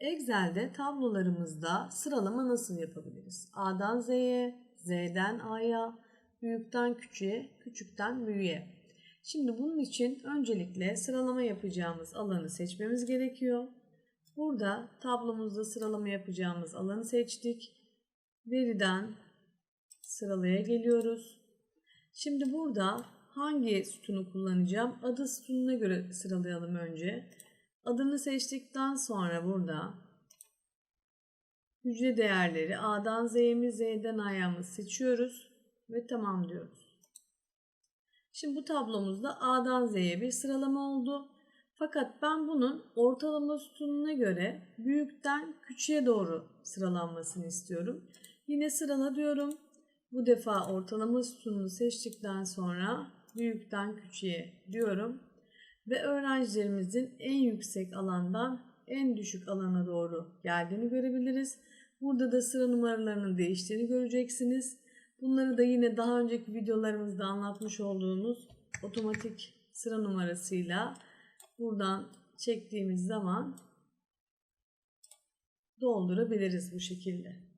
Excel'de tablolarımızda sıralama nasıl yapabiliriz? A'dan Z'ye, Z'den A'ya, büyükten küçüğe, küçükten büyüğe. Şimdi bunun için öncelikle sıralama yapacağımız alanı seçmemiz gerekiyor. Burada tablomuzda sıralama yapacağımız alanı seçtik. Veriden sıralaya geliyoruz. Şimdi burada hangi sütunu kullanacağım? Adı sütununa göre sıralayalım önce. Adını seçtikten sonra burada hücre değerleri A'dan Z'ye Z'den A'ya seçiyoruz ve tamam diyoruz. Şimdi bu tablomuzda A'dan Z'ye bir sıralama oldu. Fakat ben bunun ortalama sütununa göre büyükten küçüğe doğru sıralanmasını istiyorum. Yine sırala diyorum. Bu defa ortalama sütununu seçtikten sonra büyükten küçüğe diyorum. Ve öğrencilerimizin en yüksek alandan en düşük alana doğru geldiğini görebiliriz. Burada da sıra numaralarının değiştiğini göreceksiniz. Bunları da yine daha önceki videolarımızda anlatmış olduğumuz otomatik sıra numarasıyla buradan çektiğimiz zaman doldurabiliriz bu şekilde.